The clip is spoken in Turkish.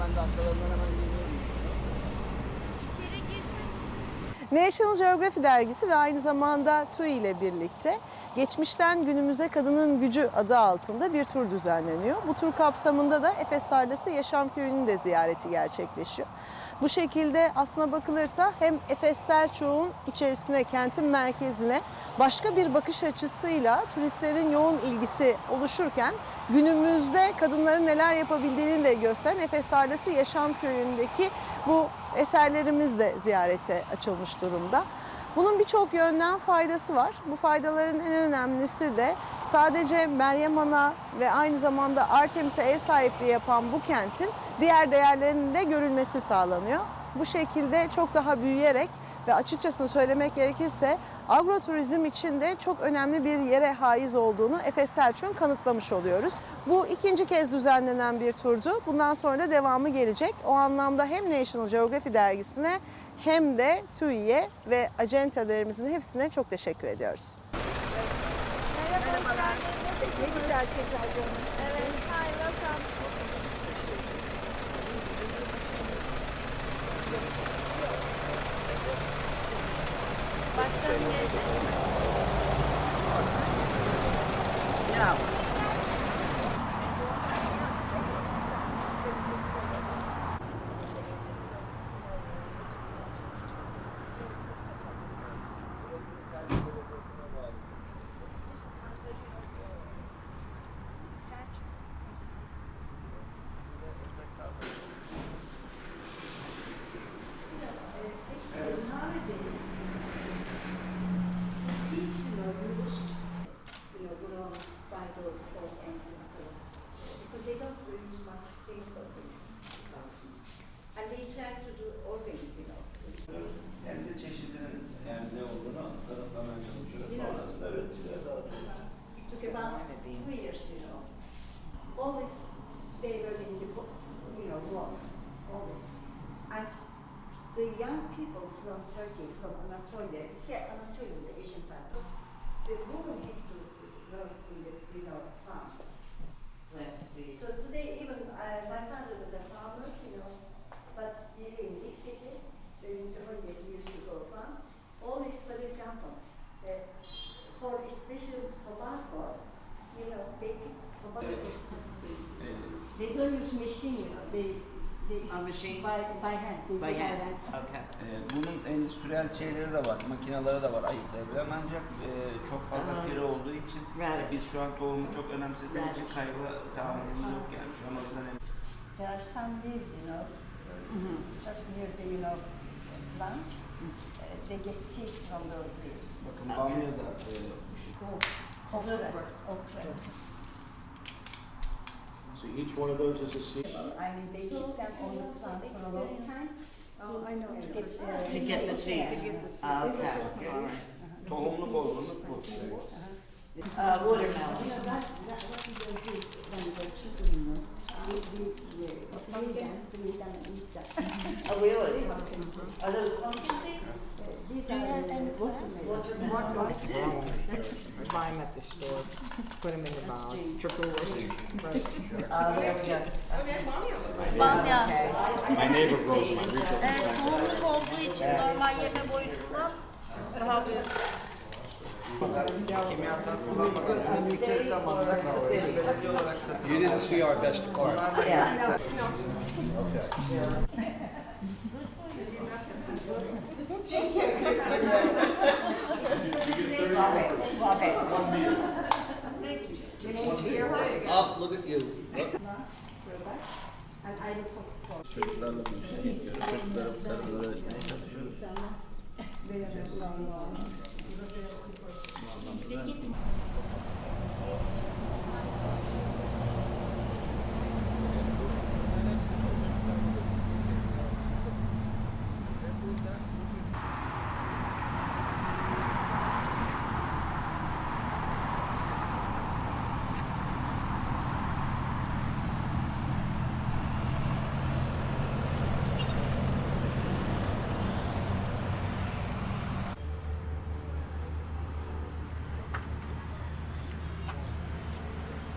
慢点，慢 damdamin. National Geography dergisi ve aynı zamanda TUI ile birlikte geçmişten günümüze kadının gücü adı altında bir tur düzenleniyor. Bu tur kapsamında da Efes Tarlası Yaşam Köyü'nün de ziyareti gerçekleşiyor. Bu şekilde aslına bakılırsa hem Efes Selçuk'un içerisine, kentin merkezine başka bir bakış açısıyla turistlerin yoğun ilgisi oluşurken günümüzde kadınların neler yapabildiğini de gösteren Efes Tarlası Yaşam Köyü'ndeki bu eserlerimiz de ziyarete açılmış durumda. Bunun birçok yönden faydası var. Bu faydaların en önemlisi de sadece Meryem Ana ve aynı zamanda Artemis'e ev sahipliği yapan bu kentin diğer değerlerinin de görülmesi sağlanıyor. Bu şekilde çok daha büyüyerek ve açıkçası söylemek gerekirse agroturizm için de çok önemli bir yere haiz olduğunu Efes Selçuk'un kanıtlamış oluyoruz. Bu ikinci kez düzenlenen bir turdu. Bundan sonra da devamı gelecek. O anlamda hem National Geography dergisine hem de TÜİ'ye ve acentelerimizin hepsine çok teşekkür ediyoruz. Ne güzel tekrar Başka the young people from Turkey, from Anatolia, see Anatolia, the Asian part, the women had to work in the, you know, farms. So today, even uh, my father was a farmer, you know, but he lived in big city. The holidays, used to go farm. Always, for example, A machine? by by hand. They By do hand. Okay. Bunun endüstriyel şeyleri de var, makineleri de var ayıklayabilen ancak e, çok fazla Aha. feri olduğu için Right. e, biz şu an tohumu çok önemsediğimiz için kaybı tahammülümüz yok yani. Şu an o yüzden There are some leaves, you know, just near the you know plant. Uh, they get seeds from those leaves. bakın bamya da e, bu şekilde. Okra, okra. So each one of those is a seed. I mean, they keep them on the plant for a long time. Oh, I know. To get the. To get the seeds. To get the seeds. Okay, all right. Tohumlu kozunu kurtuluyor. Uh, watermelon. Yeah, that's, that's what we don't do when we're keeping them. We, These are the watermelon. Buy them at the store, put them in the bowl, triple roast. There we go. Bamya. My neighbor grows them, I reach out Evet, and tohumluk olduğu için normal yeme boyutundan daha büyük. Kimyasal kullanmadan yüksek zamanda ezberli olarak satın You didn't see our best part. Yeah. Up, look at you. I look çalışıyoruz. very